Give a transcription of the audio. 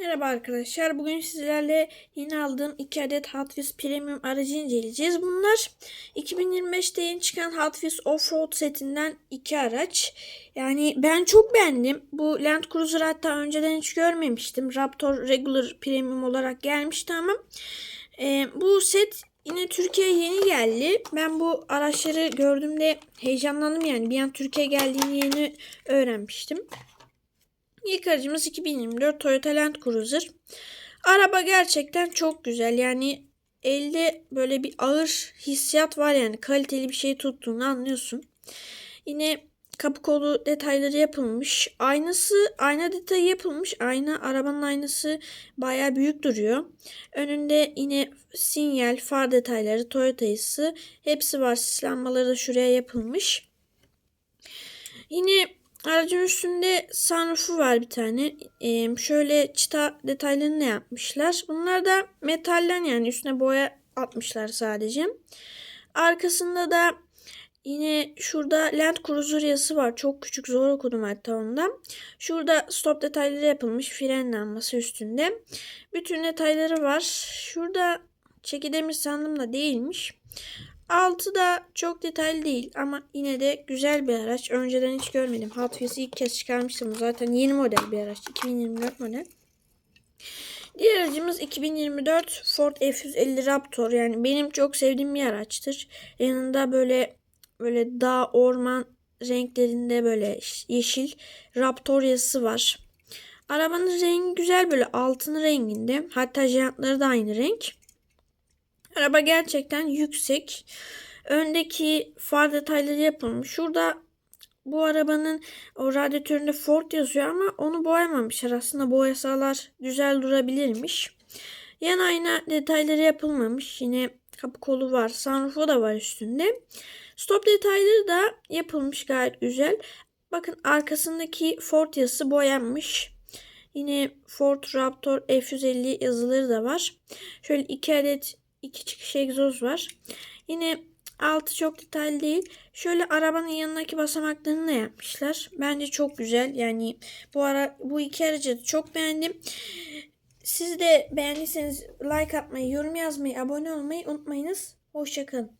Merhaba arkadaşlar. Bugün sizlerle yeni aldığım 2 adet Hot Wheels Premium aracı inceleyeceğiz. Bunlar 2025'te yeni çıkan Hot Wheels Offroad setinden 2 araç. Yani ben çok beğendim. Bu Land Cruiser hatta önceden hiç görmemiştim. Raptor Regular Premium olarak gelmişti ama e, bu set yine Türkiye'ye yeni geldi. Ben bu araçları gördüğümde heyecanlandım yani. Bir an Türkiye geldiğini yeni öğrenmiştim. İlk aracımız 2024 Toyota Land Cruiser. Araba gerçekten çok güzel. Yani elde böyle bir ağır hissiyat var yani kaliteli bir şey tuttuğunu anlıyorsun. Yine kapı kolu detayları yapılmış. Aynası, ayna detayı yapılmış. Ayna, arabanın aynası baya büyük duruyor. Önünde yine sinyal, far detayları, Toyota'sı hepsi var. Sis lambaları da şuraya yapılmış. Yine Aracın üstünde sunroofu var bir tane. Ee, şöyle çıta detaylarını yapmışlar. Bunlar da metalden yani üstüne boya atmışlar sadece. Arkasında da yine şurada Land Cruiser yazısı var. Çok küçük zor okudum hatta ondan. Şurada stop detayları yapılmış. Fren lambası üstünde. Bütün detayları var. Şurada çekidemir sandım da değilmiş. Altı da çok detaylı değil ama yine de güzel bir araç. Önceden hiç görmedim. Hot Wheels'i ilk kez çıkarmıştım. Zaten yeni model bir araç. 2024 model. Diğer aracımız 2024 Ford F150 Raptor. Yani benim çok sevdiğim bir araçtır. Yanında böyle böyle dağ orman renklerinde böyle yeşil Raptor yazısı var. Arabanın rengi güzel böyle altın renginde. Hatta jantları da aynı renk. Araba gerçekten yüksek. Öndeki far detayları yapılmış. Şurada bu arabanın o radyatöründe Ford yazıyor ama onu boyamamışlar. Aslında boyasalar güzel durabilirmiş. Yan ayna detayları yapılmamış. Yine kapı kolu var. Sunroof'u da var üstünde. Stop detayları da yapılmış gayet güzel. Bakın arkasındaki Ford yazısı boyanmış. Yine Ford Raptor F150 yazıları da var. Şöyle iki adet iki çıkış egzoz var. Yine altı çok detaylı değil. Şöyle arabanın yanındaki basamaklarını da yapmışlar. Bence çok güzel. Yani bu ara bu iki aracı çok beğendim. Siz de beğendiyseniz like atmayı, yorum yazmayı, abone olmayı unutmayınız. Hoşçakalın.